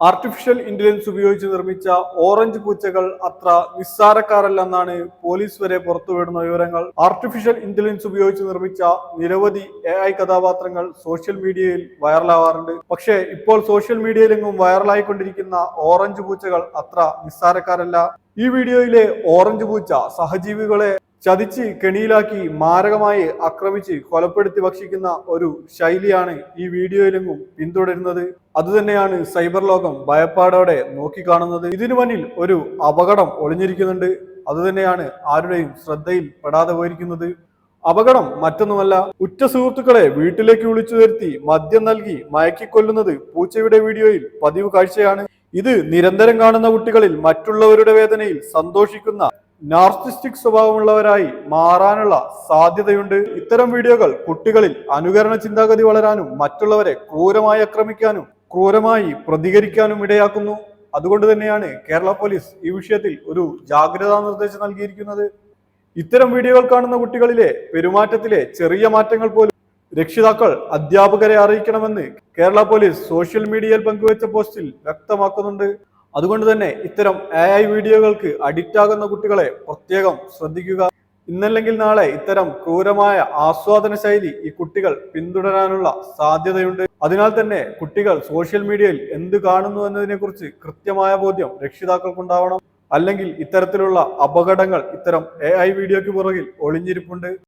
Artificial intelligence ഉപയോഗിച്ച് നിർമ്മിച്ച orange പൂച്ചകൾ അത്ര നിസ്സാരക്കാരല്ലെന്നാണ് പോലീസ് വരെ പുറത്തുവിടുന്ന വിവരങ്ങൾ. ആർട്ടിഫിഷ്യൽ ഇന്റലിജൻസ് ഉപയോഗിച്ച് നിർമ്മിച്ച നിരവധി എ ഐ കഥാപാത്രങ്ങൾ സോഷ്യൽ മീഡിയയിൽ വൈറലാവാറുണ്ട് പക്ഷേ ഇപ്പോൾ സോഷ്യൽ മീഡിയയിലെങ്ങും വൈറലായിക്കൊണ്ടിരിക്കുന്ന ഓറഞ്ച് പൂച്ചകൾ അത്ര നിസ്സാരക്കാരല്ല. ഈ വീഡിയോയിലെ ഓറഞ്ച് പൂച്ച സഹജീവികളെ ചതിച്ച് കെണിയിലാക്കി മാരകമായി ആക്രമിച്ച് കൊലപ്പെടുത്തി ഭക്ഷിക്കുന്ന ഒരു ശൈലിയാണ് ഈ വീഡിയോയിലെങ്ങും പിന്തുടരുന്നത്. അതുതന്നെയാണ് സൈബർ ലോകം ഭയപ്പാടോടെ നോക്കിക്കാണുന്നത്. ഇതിനു മുന്നിൽ ഒരു അപകടം ഒളിഞ്ഞിരിക്കുന്നുണ്ട്. അതുതന്നെയാണ് ആരുടെയും ശ്രദ്ധയിൽ പെടാതെ പോയിരിക്കുന്നത്. അപകടം മറ്റൊന്നുമല്ല ഉറ്റ സുഹൃത്തുക്കളെ വീട്ടിലേക്ക് വിളിച്ചു വരുത്തി മദ്യം നൽകി മയക്കിക്കൊല്ലുന്നത് പൂച്ചയുടെ വീഡിയോയിൽ പതിവ് കാഴ്ചയാണ്. ഇത് നിരന്തരം കാണുന്ന കുട്ടികളിൽ മറ്റുള്ളവരുടെ വേദനയിൽ സന്തോഷിക്കുന്ന നാർസിസ്റ്റിക് സ്വഭാവമുള്ളവരായി മാറാനുള്ള സാധ്യതയുണ്ട്. ഇത്തരം വീഡിയോകൾ കുട്ടികളിൽ അനുകരണ ചിന്താഗതി വളരാനും മറ്റുള്ളവരെ ക്രൂരമായി ആക്രമിക്കാനും ക്രൂരമായി പ്രതികരിക്കാനും ഇടയാക്കുന്നു. അതുകൊണ്ട് തന്നെയാണ് കേരള പോലീസ് ഈ വിഷയത്തിൽ ഒരു ജാഗ്രതാ നിർദ്ദേശം നൽകിയിരിക്കുന്നത്. ഇത്തരം വീഡിയോകൾ കാണുന്ന കുട്ടികളിലെ പെരുമാറ്റത്തിലെ ചെറിയ മാറ്റങ്ങൾ പോലും രക്ഷിതാക്കൾ അധ്യാപകരെ അറിയിക്കണമെന്ന് കേരള പോലീസ് സോഷ്യൽ മീഡിയയിൽ പങ്കുവച്ച പോസ്റ്റിൽ വ്യക്തമാക്കുന്നുണ്ട്. അതുകൊണ്ട് തന്നെ ഇത്തരം എ ഐ വീഡിയോകൾക്ക് അഡിക്റ്റ് ആകുന്ന കുട്ടികളെ പ്രത്യേകം ശ്രദ്ധിക്കുക. ഇന്നല്ലെങ്കിൽ നാളെ ഇത്തരം ക്രൂരമായ ആസ്വാദന ശൈലി ഈ കുട്ടികൾ പിന്തുടരാനുള്ള സാധ്യതയുണ്ട്. അതിനാൽ തന്നെ കുട്ടികൾ സോഷ്യൽ മീഡിയയിൽ എന്ത് കാണുന്നു എന്നതിനെക്കുറിച്ച് കൃത്യമായ ബോധ്യം രക്ഷിതാക്കൾക്കുണ്ടാവണം. അല്ലെങ്കിൽ ഇത്തരത്തിലുള്ള അപകടങ്ങൾ ഇത്തരം എ വീഡിയോയ്ക്ക് പുറകിൽ ഒളിഞ്ഞിരിപ്പുണ്ട്.